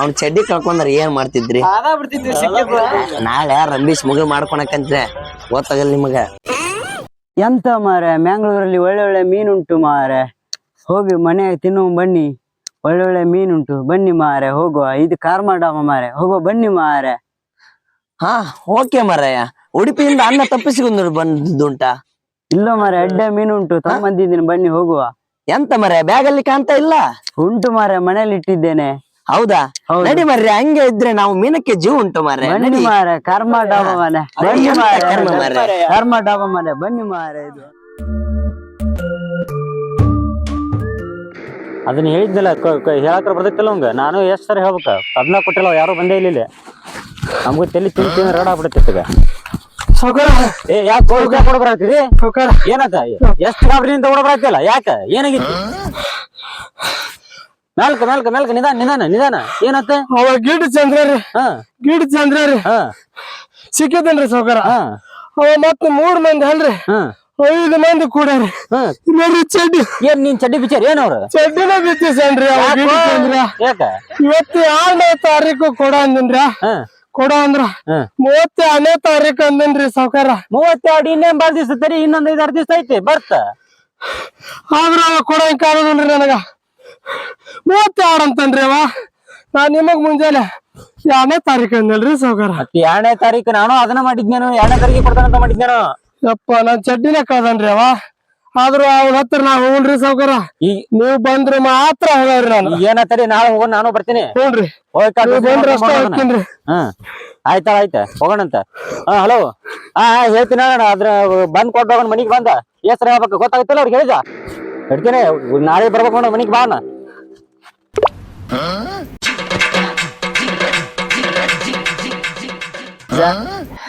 ಅವ್ನ್ ಚಡ್ಡಿ ಕಳ್ಕೊಂಡ್ರ ಏನ್ ಮಾಡ್ತಿದ್ರಿ? ನಾಳೆ ರಂಬೀಶ್ ಮುಗಿ ಮಾಡ್ಕೊಳಕಂತ್ರೆ ಗೊತ್ತಾಗಲ್ ನಿಮಗ. ಎಂತ ಮಾರೆ ಮ್ಯಾಂಗ್ಳೂರಲ್ಲಿ ಒಳ್ಳೆ ಒಳ್ಳೆ ಮೀನುಂಟು ಮಾರೆ ಹೋಗಿ ಮನೆ ತಿನ್ನುವ ಬನ್ನಿ. ಒಳ್ಳೆ ಒಳ್ಳೆ ಮೀನುಂಟು. ಬನ್ನಿ ಮಾರೆ ಹೋಗುವ. ಇದು ಕಾರ್ಮಾಡವ ಮಾರೆ ಹೋಗುವ ಬನ್ನಿ ಮಾರೆ ಹಾ ಓಕೆ ಮಾರಾಯ ಉಡುಪಿಯಿಂದ ಅನ್ನ ತಪ್ಪಿಸಿಕೊಂಡು ಬಂದುಂಟಾ ಇಲ್ಲ ಮಾರೆ ಅಡ್ಡ ಮೀನುಂಟು. ತಗೊಂಬಂದಿದ್ದೀನಿ ಬನ್ನಿ ಹೋಗುವ. ಎಂತ ಮರೆ ಬ್ಯಾಗ್ ಅಲ್ಲಿ ಕಾಣ್ತಾ ಇಲ್ಲ? ಉಂಟು ಮಾರ್ರೆ ಮನೇಲಿ ಇಟ್ಟಿದ್ದೇನೆ. ಹೌದಾ? ಹೌದು. ನಡಿ ಮರ್ರೆ ಹಂಗೆ ಇದ್ರೆ ನಾವು ಮೀನಕ್ಕೆ ಜೀವ ಉಂಟು ಮಾರ್ರೆ ಬನ್ನಿ ನಡಿ. ಮಾರೆ ಕರ್ಮ ಡಾಬ ಮನೆ ಬನ್ನಿ ಎಂತ ಮಾರೆ ಕರ್ಮ ಮಾರ್ರೆ? ಕರ್ಮ ಡಾಬ ಮನೆ ಬನ್ನಿ ಮಾರೆ ಇದು. ಅದನ್ನ ಹೇಳಿದ್ನಲ್ಲ ಹೇಳಕ್ರ ಬರ್ತೈತಿಲ್ಲ ಅವಂಗ? ನಾನು ಎಷ್ಟ್ ಸರಿ ಹೇಳ್ಬೇಕ? ಅದನ್ನ ಕೊಟ್ಟಿಲ್ಲ ಅವ ಯಾರು ಬಂದೇ ಇಲ್ಲ ನಮಗೂ ತಲೆ ತಿಂತೀನಿ ರಡ ಆಗ್ಬಿಡತ್ತಿತ್ತಗ ಸಾವುಕಾರ. ಏ ಯಾಕೆ ಕೊಡ್ಕ ಸೌಕರ ಸಾವುಕಾರ. ಏನಾತ ಎಷ್ಟ್ ಗಾಬ್ರಿನಿಂದ ಓಡಬರಾಗ್ತಿಲ್ಲ ಯಾಕ? ಏನಾಗಿತ್ತು? ಮೆಲ್ಕ ಮೆಲ್ಕ ಮೆಲ್ಕ ನಿಧಾನ ನಿಧಾನ ನಿಧಾನ. ಏನಾತ ಅವ ಗಿಡ್ ಚಂದ್ರ ರೀ ಹಾ. ಗಿಡ್ ಚಂದ್ರ ರೀ ಹಾ. ಸಿಕ್ಕಿದ್ದೇನ್ರಿ ಸೌಕರ ಹಾ. ಅವ ಮತ್ತ ಮೂರ್ ಮಂದಿ ಅಲ್ರಿ. ಹಾ. ಐದು ಮಂದಿ ಕೂಡ ನೋಡ್ರಿ ಚಡ್ಡಿ. ಏನ್ ನೀನ್ ಚಡ್ಡಿ ಬಿಚ್ಚಾರ ಏನ್ ಅವ್ರ? ಚಡ್ಡಿನ ಯಾಕ ಇವತ್ತು ಎರಡನೇ ತಾರೀಕು ಕೊಡ ಅಂದಿನ್ರಿ. ಹ್ಮ್ ಕೊಡ ಅಂದ್ರ ಹ್ಮ್. ಮೂವತ್ತೆರಡನೇ ತಾರೀಕು ಅಂದನ್ರಿ ಸಾವ್ಕಾರ. ಮೂವತ್ತೆರಡು ಇನ್ನೇನ್ ಬಾಳ್ ದಿವಸ ತರಿ ಇನ್ನೊಂದ್ ಐದಾರು ದಿವಸ ಐತಿ ಬರ್ತ. ಆದ್ರ ಕೊಡಂಗ್ ಕಾಣೋದಿಲ್ರಿ ನನಗ. ಮೂವತ್ತೆರಡು ಅಂತನ್ರಿ ಅವ. ನಾ ನಿಮಗ್ ಮುಂಜಾನೆ ಎರಡನೇ ತಾರೀಕು ಅಂದಲ್ರಿ ಸಾವ್ಕಾರ. ಮತ್ತೆ ಎರಡನೇ ತಾರೀಕು ನಾನು ಅದನ್ನ ಮಾಡಿದ್ನೇನು? ಎರಡನೇ ತಾರೀಕಿಗೆ ಕೊಡ್ತಾನಂತ ಮಾಡಿದ್ನೇನು? ಯಪ್ಪ ನಾನ್ ಚಡ್ಡಿನ ಕಳ್ದನ್ರಿ ಅವ. ಆದ್ರೂ ಅವ್ರ ಹತ್ರ ನಾ ಹೋಗ್ರಿ ಸಾವ್ಕಾರ. ಈಗ ನೀವ್ ಬಂದ್ರೆ ಮಾತ್ರ ಹೋಗ್ರಿ ನಾನು. ಏನತ್ತರಿ ನಾಳೆ ಹೋಗೋಣ ನಾನು ಬರ್ತೀನಿ. ಹೋಗ್ರಿ. ನೀವ್ ಬಂದ್ರೆ ಅಷ್ಟೇ ಹೋಗೋಣ. ಹೋಗ್ತೀನ್ರಿ ಹ್ಮ್ ಆಯ್ತ ಆಯ್ತ ಹೋಗೋಣಂತ ಹಾ ಹಲೋ ಹಾ ಹಾ, ಹೇಳ್ತೀನಿ ಅಣ್ಣ ಅದ್ರ ಬಂದ್ ಕೊಟ್ಟು ಹೋಗೋಣ ಮನಿಗ್ ಬಂದ. ಹೆಸ್ರು ಹೇಳ್ಬೇಕು ಗೊತ್ತಾಗುತ್ತಲ್ಲ ಅವ್ರಿಗೆ ಹೇಳಿದ? ಹಿಡ್ತೀನಿ ನಾಳೆ ಬರ್ಬೇಕು ಅಣ್ಣ ಮನಿಗ್ ಬಾ ಅಣ್ಣ.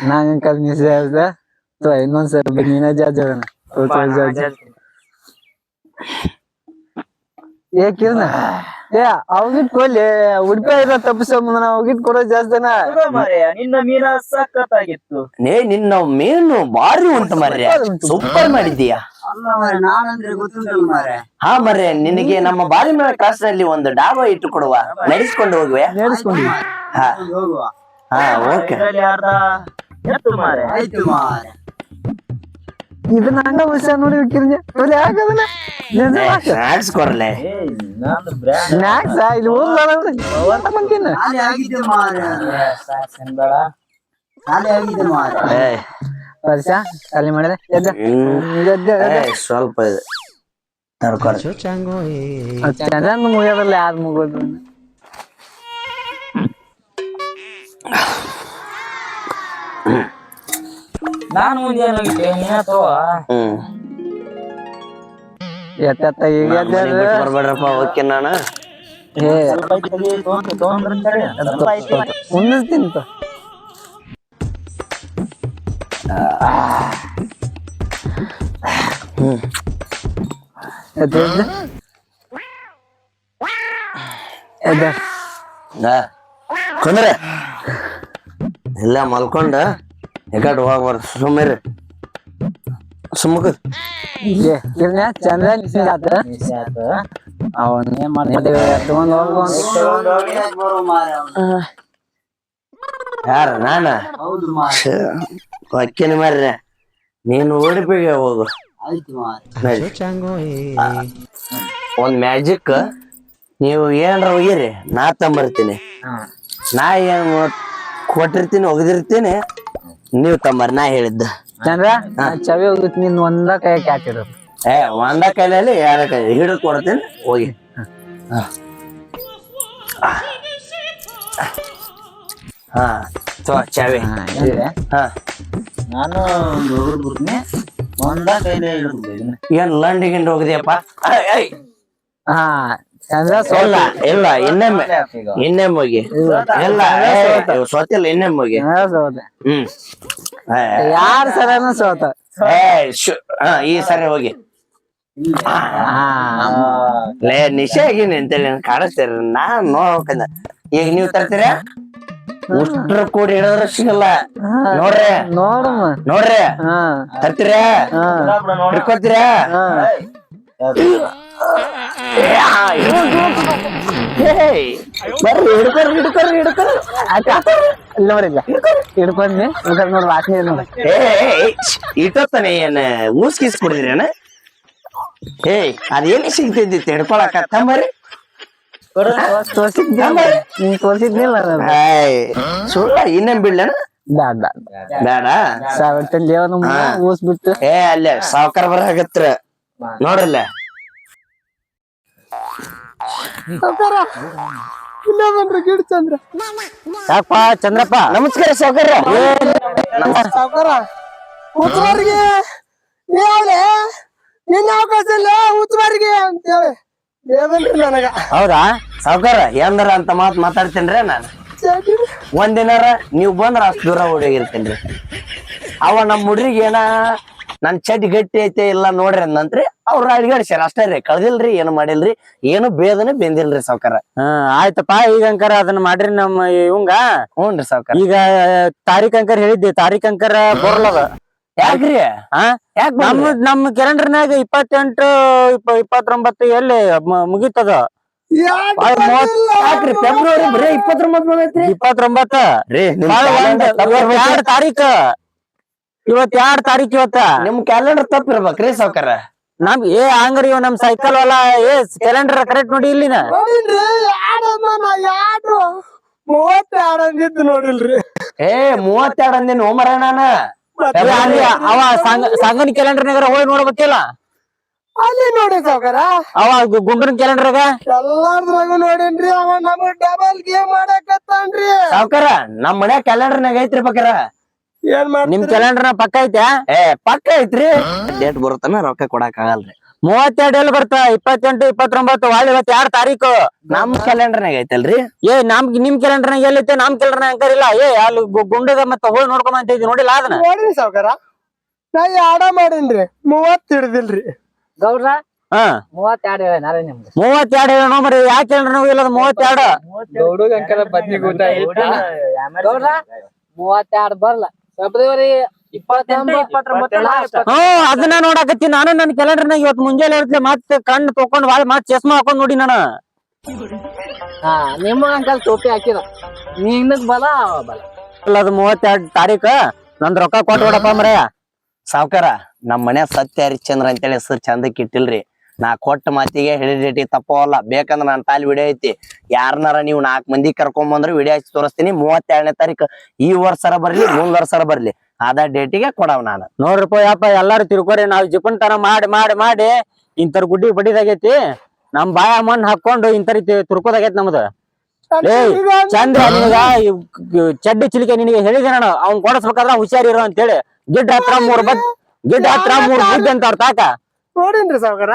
ನಂಗೆ ಕಲ್ ನಿಜ ಇನ್ನೊಂದ್ಸರಿ ನೀನ ಜಾಜ್ ಹೇಳೋಣ ಏ ಕಿರಣ ಏ ಅವಾಗಿಟ್ ಕೊಡ್ಲಿ ಉಡುಪಿ ಇರೋ ತಪ್ಪಿಸೋ ಅವಾಗಿಟ್ ಕೊಡೋ ಜಾಸ್ತಿನ ನಿನ್ನ ಮೀನ ಸಖತ್ತಾಗಿತ್ತು ನೇ ನಿನ್ನ ಮೀನು ಬಾರಿ ಉಂಟು ಮರ್ರೆ ಸೂಪರ್ ಮಾಡಿದ್ದೀಯಾ ಹಾ ಮರ್ರೆ ನಿನಗೆ ನಮ್ಮ ಬಾಲಿಮರ ಕ್ರಾಸ್ನಲ್ಲಿ ಒಂದು ಡಾಬಾ ಇಟ್ಟು ಕೊಡುವ. ನಡೆಸ್ಕೊಂಡು ಹೋಗುವೆ. ನಡೆಸ್ಕೊಂಡಿ ಹಾ. ಹೋಗುವ. ಹಾ ಓಕೆ. ಆಯ್ತು ಮಾರೆ ಇದನ್ನ ಹಂಗ ವಿಷಯ ನೋಡಿ ಕಿರ್ಜೆ ತೋರಿ ಹಾಕದನ್ನ ಸ್ನಾಕ್ಸ್ ಕೊಡ್ಲೆ ನಾನು ಬ್ರ್ಯಾಂಡ್ ಸ್ನಾಕ್ಸ್ ಇಲ್ಲಿ ಹೋಗ್ಲಾರ ಮಂಕಿನ ಖಾಲಿ ಆಗಿದೆ ಮಾರೆ ಬೇಡ ಖಾಲಿ ಆಗಿದೆ ಮಾರೆ ಏ, ವರ್ಷ ಖಾಲಿ ಮಾಡಿದೆ ಎದ್ದ ಹ್ಮ್. ಎದ್ದ ಏ, ಸ್ವಲ್ಪ ಇದೆ ತಡ್ಕೊರಿ. ಚಂದ್ರನ್ ಮುಗಿಯೋದ್ರಲ್ಲ ಯಾವ್ದು ಮುಗೋದು ನಾನು ಮುಂದೆ ಹೋಗಿದ್ದೆ ನೀನ ತಗೋ ಹ್ಮ್. ಎತ್ತ ಈಗ ಬರ್ಬೇಡ್ರಪ್ಪ ಓಕೆ ನಾನು. ಮುಂದೆ ತಿಂತ. ಕುಂದ್ರೆ. ಇಲ್ಲ ಮಲ್ಕೊಂಡ. ಯಾಕಡೆ ಹೋಗ್ಬಾರ ಸುಮ್ಮನೆ ಸುಮ್ಮಕ ಚಂದ್ರ ತಗೊಂಡ್. ಯಾರ ನಾನ? ಮಾರ್ರೆ. ನೀನು ಓಡಿಪಿಗೆ ಹೋಗು. ಒಂದ್ ಮ್ಯಾಜಿಕ್ ನೀವು ಏನ್ರ ಹೋಗಿರಿ ನಾ ತಂಬರ್ತೀನಿ. ನಾ ಏನ್ ಕೊಟ್ಟಿರ್ತೀನಿ ಒಗದಿರ್ತೀನಿ. ನೀವ್ ತಮ್ಮರ್ನ ನಾ ಹೇಳಿದ್ದ. ಚಂದ್ರ ಚವಿ ಹೋಗುತ್ತೆ ನಿನ್ ಒಂದ ಕೈ ಹಾಕಿರೋದು ಏ ಒಂದ ಕೈಲಲ್ಲಿ ಯಾರ ಕೈ ಹಿಡಿದು ಕೊಡ್ತೀನಿ. ಹೋಗಿ. ಹಾ. ಹಾ. ತೋ ಚಾವಿ. ಹಾ ನಾನು ಒಂದು ಹುಡುಗರು ಬಿಡ್ತೀನಿ. ಒಂದ ಕೈಲೇ ಹಿಡಿದು ಏನ್ ಲಂಡಿಗಿಂಡ್ ಹೋಗಿದ್ಯಪ್ಪ? ಹಾ ಇಲ್ಲ ಇಲ್ಲ ಇನ್ನೊಮ್ಮೆ ಇನ್ನೊಮ್ಮೆ ಹೋಗಿ ಇಲ್ಲ ಸೋತಿಲ್ಲ ಇನ್ನೊಮ್ಮೆ ಹೋಗಿ ಸೋತ. ಹ್ಮ್. ಯಾರ ಸರನ ಸೋತ. ಈ ಸರಿ ಹೋಗಿ. ಲೇ ನಿಶೆ ಆಗಿನಿ ಅಂತೇಳಿ ಕಾಣಿಸ್ತೀರ ನಾನ್ ನೋಡ್ಬೇಕಂದ. ಈಗ ನೀವ್ ತರ್ತೀರ? ಉಷ್ಟ್ರ ಕೂಡಿ ಹಿಡಿದ್ರ ಸಿಗಲ್ಲ. ನೋಡ್ರಿ. ನೋಡಮ್ಮ. ನೋಡ್ರಿ. ತರ್ತೀರ? ಹಿಡ್ಕೊತೀರ? ಬರ್ರಿ ಹಿಡ್ಕೊರಿ ಹಿಡ್ಕೊರಿ ಹಿಡ್ಕೊರಿ ನೋಡಿಲ್ಲ ಹಿಡ್ಕೊಂಡ್ನಿ ಬೇಕಾದ್ರೆ ನೋಡ್ ವಾಸನೆ ಏನ್ ಊಸ್ ಗೀಸ್ ಕುಡಿದ್ರೇನ ಏಯ್ ಅದೇನ್ ಸಿಗ್ತಿದ್ದಿತ್ತು ಹಿಡ್ಕೊಳಕ ತಂಬರಿ ತೋರ್ಸಿದ್ನಿಲ್ಲ ಸುಳ್ಳ ಇನ್ನೇನ್ ಬಿಡ್ಲೇನ ಬ್ಯಾಡ ಬೇಡ ಸಾವಿರ ಊಸ್ ಬಿಟ್ಟು ಏ, ಅಲ್ಲೇ, ಸಾವ್ಕಾರ ಬರಾಕತ್ರ ನೋಡ್ರಲ್ಲ? ಇಲ್ಲ ಬನ್ರಿ ಗಿಡ ಚಂದ್ರ. ಚಂದ್ರಪ್ಪ? ನಮಸ್ಕಾರ ಸಾವುಕಾರ ಸಾವ್ಕಾರ ಹುಚ್ಚುವರ್ಗೆ ಹೇಳಿ ನಿನ್ನ ಅವಕಾಶ ಇಲ್ಲ ಹುಚ್ಚುವರ್ಗೆ ಅಂತ ಹೇಳಿ ನನಗ. ಹೌದಾ? ಸಾವ್ಕಾರ ಎಂದ್ರ ಅಂತ ಮಾತ್ ಮಾತಾಡ್ತೇನ್ರಿ ನಾನು. ಒಂದಿನಾರ ನೀವ್ ಬಂದ್ರ ಅಷ್ಟ್ ದೂರ ಓಡೋಗಿರ್ತೇನ್ರಿ. ಅವ ನಮ್ ಹುಡ್ರಿಗೆ ಏನ ನನ್ ಚಡ್ ಗಟ್ಟಿ ಐತೆ ಇಲ್ಲ ನೋಡ್ರಿ ಅಂದಂತ್ರಿ ಅವ್ರ ಅಡ್ಗಾಡ್ಸ್ಯಾರ. ಅಷ್ಟೇ ರೀ ಕಳ್ದಿಲ್ರಿ ಏನು ಮಾಡಿಲ್ರಿ ಏನು ಬೇದನೆ ಬೆಂದಿಲ್ರಿ ಸಾವ್ಕಾರ. ಹ ಆಯ್ತಪ್ಪ ಈಗ ಅಂಕರ ಅದನ್ನ ಮಾಡ್ರಿ ನಮ್ಮ ಇವಂಗ. ಹ್ಞೂನ್ರಿ ಸಾವ್ಕಾರ. ಈಗ ತಾರೀಖ್ ಅಂಕರ್ ಹೇಳಿದ್ದೆ ತಾರೀಕ್ ಅಂಕರ್ ಬರ್ಲದ. ಯಾಕ್ರಿ? ಹಾ? ಯಾಕ್ ನಮ್ ನಮ್ಮ ಕ್ಯಾಲೆಂಡರ್ನಾಗ ಇಪ್ಪತ್ತೆಂಟು ಇಪ್ಪ ಇಪ್ಪತ್ತೊಂಬತ್ತು ಎಲ್ಲಿ ಮ- ಮುಗೀತದ? ಯಾಕ್ ಬಾಳ್ ಮೂವತ್ತ್- ಯಾಕ್ರಿ ಫೆಬ್ರವರಿ ಬರೀ ಇಪ್ಪತ್ತೊಂಬತ್ತು ಬಂದೈತ್ರಿ? ಇಪ್ಪತ್ತೊಂಬತ್ತ? ರೀ ಬಾಳ್ ಒಂದ್ ಇವತ್ತ್ ಎರಡ್ ತಾರೀಖ್. ಇವತ್ ಎರಡ್ ತಾರೀಕ್ ಇವತ್ತ. ನಿಮ್ ಕ್ಯಾಲೆಂಡರ್ ತಪ್ಪಿರ್ಬೇಕ್ರಿ ಸಾವ್ಕಾರ. ನಮ್ ಏ ಹಂಗ್ರಿ ಇವ್ ನಮ್ ಸೈಕಲ್ ಅಲ್ಲ ಏ ಕ್ಯಾಲೆಂಡರ್ ಕರೆಕ್ಟ್ ನೋಡಿ ಇಲ್ಲಿನ ನೋಡಿಲ್ರಿ ಮೂವತ್ತೆರಡು ಅಂದಿದ್ದು ಏ ಮೂವತ್ತೆರಡ್ ಅಂದಿನ ಹೋಮರಣ್ಣನ ಏ, ಅಲ್ಲಿ ಅವ ಸಂಗ ಕ್ಯಾಲೆಂಡರ್ ನಗರ ಹೋಗಿ ನೋಡ್ಬೇಕಿಲ್ಲ? ಅಲ್ಲಿ ನೋಡಿ ಸಾವ್ಕಾರ. ಅವ ಗು- ಕ್ಯಾಲೆಂಡರ್ ಕ್ಯಾಲೆಂಡರ್ಗ ನೋಡಿನ್ರಿ ನೋಡೇನ್ರಿ ಅವ ನಮ್ ಡಬಲ್ ಗೇಮ್ ಮಾಡಕತ್ತಾನ್ರಿ. ಸಾವ್ಕಾರ ನಮ್ ಮನ್ಯಾಗ ಕ್ಯಾಲೆಂಡರ್ನಾಗ ಐತ್ರಿ ಬೇಕಾರ ಏನ್ ನಿಮ್ ಕ್ಯಾಲೆಂಡರ್ ಪಕ್ಕ ಐತೆ ಏ ಪಕ್ಕ ಐತ್ರಿ. ಡೇಟ್ ಬರುತ್ತಾನ ರೊಕ್ಕ ಕೊಡಕ್ ಆಗಲ್ರಿ. ಮೂವತ್ತೆರಡು ಎಲ್ಲಿ ಬರ್ತ? ಇಪ್ಪತ್ತೆಂಟು ಇಪ್ಪತ್ತೊಂಬತ್ತು ಒಳ್ಳೆ ಇವತ್ತು ಎರಡ್ ತಾರೀಕು? ನಮ್ ಕ್ಯಾಲೆಂಡರ್ನಾಗ ಐತಲ್ರಿ. ಏ ನಮ್ ನಿಮ್ ಕ್ಯಾಲೆಂಡರ್ನಾಗ ಎಲ್ಲೈತೆ ನಮ್ ಕ್ಯಾಲೆಂಡರ್ನಾಗ ಅಂಕರಿಲ್ಲ ಏ ಅಲ್ಲಿ ಗು- ಗುಂಡಗ ಮತ್ತೆ ಹೋಗಿ ನೋಡ್ಕೊಂಡ್ ಅಂತ ಇದ್ವಿ ನೋಡಿಲ್ಲ ಅದನ್ನ. ನೋಡ್ರಿ ಸಾವ್ಕಾರ. ನಾ ಯಾಡ ಮಾಡೇನ್ರಿ. ಮೂವತ್ತ್ ಹಿಡ್ದಿಲ್ರಿ. ಗೌಡ್ರ ಹಾ. ಮೂವತ್ತೆರಡು ನಾಳೆ ನಿಮ್ದು? ಮೂವತ್ತೆರಡು ಹೇಳ ನೋಡ್ರಿ ಯಾಕೆ ಕ್ಯಾಲೆಂಡರ್ ಇಲ್ಲ ಮೂವತ್ತೆರಡು? ಗೌಡ್ರ ಮೂವತ್ತೆರಡು ಬರ್ಲ. ಫೆಬ್ರವರಿ ಹ್ಮ್ ಅದನ್ನ ನೋಡಾಕತ್ತಿ ನಾನು ನನ್ನ ಕ್ಯಾಲೆಂಡರ್ನಾಗ ಇವತ್ತು ಮುಂಜಾನೆ ಹೇಳ್ತೀನಿ ಮತ್ತೆ ಕಣ್ಣು ತಕೊಂಡ್ ಬಾಳ್ ಮತ್ತೆ ಚಸ್ಮಾ ಹಾಕೊಂಡ್ ನೋಡಿ ನಾನು. ಹಾ ನಿಮ್ಮ ಅಂಕಲ್ ಟೋಪಿ ಹಾಕಿದ. ನಿನಗ್ ಬಲ ಬಲ. ಅಲ್ಲ ಅದು ಮೂವತ್ತೆರಡು ತಾರೀಕ. ನಂದ್ ರೊಕ್ಕ ಕೊಟ್ಟು ಬಿಡಪ್ಪ ಮರ. ಸಾವ್ಕಾರ ನಮ್ಮ ಮನ್ಯಾಗ ಸತ್ಯ ಹರಿಶ್ಚಂದ್ರ ಅಂತೇಳಿ ಹೆಸರು ಚಂದಕ್ಕೆ ಇಟ್ಟಿಲ್ರಿ. ನಾ ಕೊಟ್ಟ ಮಾತಿಗೆ ಹೇಳಿಡೇಟಿ ತಪ್ಪವಲ್ಲ ಬೇಕಂದ್ರ ನನ್ನ ತಾಲಿ ವಿಡಿಯೋ ಐತಿ. ಯಾರನಾರ ನೀವು ನಾಲ್ಕು ಮಂದಿ ಕರ್ಕೊಂಡ್ ಬಂದ್ರ ವಿಡಿಯೋ ಹಚ್ಚಿ ತೋರಿಸ್ತೀನಿ. ಮೂವತ್ತೆರಡನೇ ತಾರೀಕು ಈ ವರ್ಷರ ಬರಲಿ ಮುಂದ್ ವರ್ಷರ ಬರ್ಲಿ. ಅದ ಡೇಟಿಗೆ ಕೊಡವ್ ನಾನು. ನೋಡ್ರಿಪ್ಪ ಯಪ್ಪ ಎಲ್ಲಾರು ತಿರ್ಕೋರಿ. ನಾವ್ ಜಿಪನ್ ತರ ಮಾಡಿ ಮಾಡಿ ಮಾಡಿ ಇಂತರ ಗುಡ್ಡಿ ಬಡಿದಾಗೈತಿ. ನಮ್ ಬಾಯ ಮಣ್ಣು ಹಾಕೊಂಡು ಇಂತರ ತುರ್ಕೋದಾಗೈತಿ ನಮ್ದು. ಚಂದ್ರ ನಿನಗ. ಚಡ್ಡಿ ಚಿಲಿಕೆ ನಿನಗೆ ಹೇಳಿದೆ ನಾನು. ಅವ್ನ್ ಕೊಡಸ್ಬೇಕಾದ್ರ ಹುಷಾರಿರೋ ಅಂತೇಳಿ. ಗಿಡ್ಡ ಹತ್ರ ಮೂರ್ ಬದ್ ಗಿಡ್ಡ ಹತ್ರ ಮೂರ್ ಬುದ್ಧಿ ಅಂತ ಅವ್ರ ತಾಕ. ನೋಡೇನ್ರಿ ಸಾವ್ಕಾರ.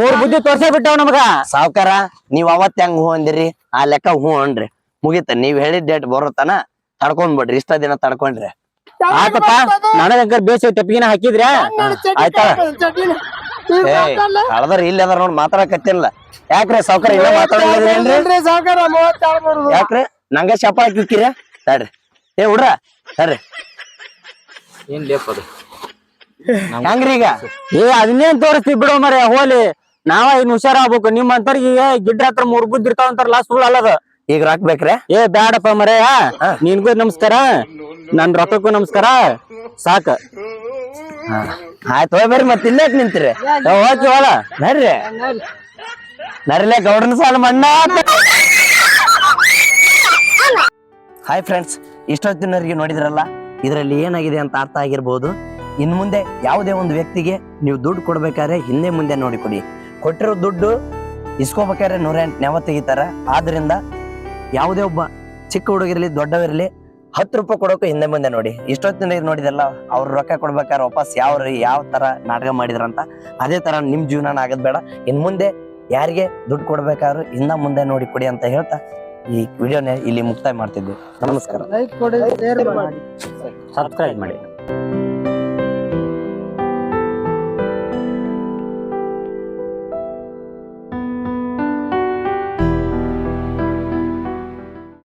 ಮೂರ್ ಬುದ್ಧಿ ತೋರ್ಸೇ ಬಿಟ್ಟವ್ ನಮಗ. ಸಾವ್ಕಾರ ನೀವ್ ಅವತ್ ಹೆಂಗ್ ಹೂ ಅಂದಿರಿ? ಆ ಲೆಕ್ಕ ಹೂ ಅನ್ರಿ. ಮುಗಿತ ನೀವ್ ಹೇಳಿದ ಡೇಟ್ ಬರೋತನ ತಡ್ಕೊಂಡ್ ಬಿಡ್ರಿ. ಇಷ್ಟ ದಿನ ತಡ್ಕೊಂಡ್ರಿ. ಆತಪ್ಪ ನನಗ ಬೇಸ ತೆಪ್ಪಿಗಿನ ಹಾಕಿದ್ರ ಆಯ್ತಾ? ಕಳ್ದರ್ ಇಲ್ಲಿ ಅದಾರ ನೋಡ್ ಮಾತಾಡಕತ್ತಿಲ್ಲ ಯಾಕ್ರಿ ಸಾವ್ಕಾರ ಇಲ್ಲ ಮಾತಾಡ್ರಿ ಯಾಕ್ರಿ ನಂಗ ಶಪ ಹಾಕಿಕ್ಕಿರ ತಡ್ರಿ. ಏ ಹುಡ್ರ ತಡ್ರಿ. ಏನ್ ಲೇಪದು ಹೆಂಗ್ರಿ ಈಗ? ಏ ಅದನ್ನೇನ್ ತೋರಿಸ್ತಿ ಬಿಡೋ ಮರ ಹೋಲಿ. ನಾವ ಇನ್ ಹುಷಾರ್ ಆಗ್ಬೇಕು ನಿಮ್ ಈಗ ಗಿಡ್ಡ ಹತ್ರ ಮೂರ್ ಬುದ್ಧಿ ಇರ್ತಾವ ಅಂತಾರಲ್ಲ ಸುಳ್ಳು ಅಲ್ಲದ. ಈಗ ರೊಕ್ಕ ಬೇಕ್ರಿ ಏ ಬ್ಯಾಡಪ್ಪ ಮರೇ ನಿನ್ಗೂ ನಮಸ್ಕಾರ. ನನ್ ರೊಕ್ಕಕ್ಕೂ ನಮಸ್ಕಾರ. ಸಾಕ. ಆಯ್ತು ಬರ್ರಿ ಮತ್ತೆ ಇಲ್ಲೇ ನಿಂತಿರಿ. ಓಕೆ ಹೋಲ ನಡ್ರಿ ನರಿಲೆ ಗೌಡನ ಸಾಲ ಮಣ್ಣ ಹಾಯ್ ಫ್ರೆಂಡ್ಸ್ ಇಷ್ಟೊತ್ತಿನವರಿಗೆ ನೋಡಿದ್ರಲ್ಲ ಇದರಲ್ಲಿ ಏನಾಗಿದೆ ಅಂತ ಅರ್ಥ ಆಗಿರ್ಬೋದು. ಇನ್ ಮುಂದೆ ಯಾವುದೇ ಒಂದು ವ್ಯಕ್ತಿಗೆ ನೀವು ದುಡ್ಡು ಕೊಡ್ಬೇಕಾದ್ರೆ ಹಿಂದೆ ಮುಂದೆ ನೋಡಿ ಕೊಡಿ ಕೊಟ್ಟಿರೋ ದುಡ್ಡು ಇಸ್ಕೋಬೇಕಾದ್ರೆ ನೂರ ಎಂಟು ನೆವ ತೆಗಿತಾರ ಆದ್ರಿಂದ ಯಾವುದೇ ಒಬ್ಬ ಚಿಕ್ಕ ಹುಡುಗಿರ್ಲಿ ದೊಡ್ಡವಿರಲಿ ಹತ್ತು ರೂಪಾಯಿ ಕೊಡೋಕೆ ಹಿಂದೆ ಮುಂದೆ ನೋಡಿ. ಇಷ್ಟೊತ್ತಿನ ನೋಡಿದಲ್ಲ ಅವ್ರು ರೊಕ್ಕ ಕೊಡ್ಬೇಕಾದ್ರೆ ವಾಪಸ್ ಯಾವ ಯಾವ ತರ ನಾಟಕ ಮಾಡಿದ್ರಂತ ಅದೇ ತರ ನಿಮ್ ಜೀವನ ಆಗದ್ ಬೇಡ. ಇನ್ ಮುಂದೆ ಯಾರಿಗೆ ದುಡ್ಡು ಕೊಡ್ಬೇಕಾದ್ರು ಇನ್ನ ಮುಂದೆ ನೋಡಿ ಕೊಡಿ ಅಂತ ಹೇಳ್ತಾ ಈ ವಿಡಿಯೋನ ಇಲ್ಲಿ ಮುಕ್ತಾಯ ಮಾಡ್ತಿದ್ವಿ. ನಮಸ್ಕಾರ. ಲೈಕ್ ಕೊಡಿ ಶೇರ್ ಮಾಡಿ. ಸಬ್ಸ್ಕ್ರೈಬ್ ಮಾಡಿ.